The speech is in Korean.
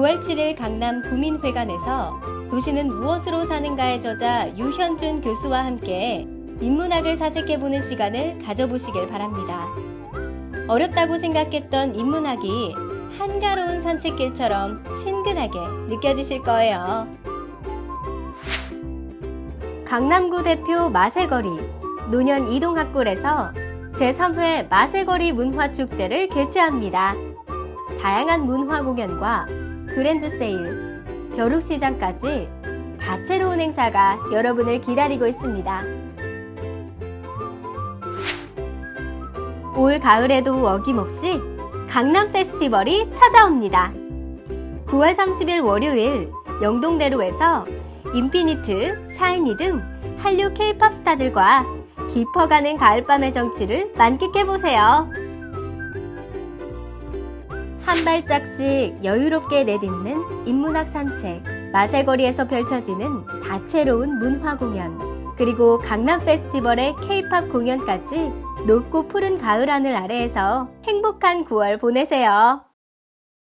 9월 7일 강남 구민회관에서 도시는 무엇으로 사는가의 저자 유현준 교수와 함께 인문학을 사색해보는 시간을 가져보시길 바랍니다. 어렵다고 생각했던 인문학이 한가로운 산책길처럼 친근하게 느껴지실 거예요. 강남구 대표 마세거리 노년 이동학골에서 제3회 마세거리 문화축제를 개최합니다. 다양한 문화 공연과 그랜드 세일, 벼룩시장까지 다채로운 행사가 여러분을 기다리고 있습니다. 올 가을에도 어김없이 강남 페스티벌이 찾아옵니다. 9월 30일 월요일 영동대로에서 인피니트, 샤이니 등 한류 케이팝 스타들과 깊어가는 가을밤의 정취를 만끽해보세요. 한 발짝씩 여유롭게 내딛는 인문학 산책, 마세거리에서 펼쳐지는 다채로운 문화 공연, 그리고 강남 페스티벌의 케이팝 공연까지 높고 푸른 가을 하늘 아래에서 행복한 9월 보내세요.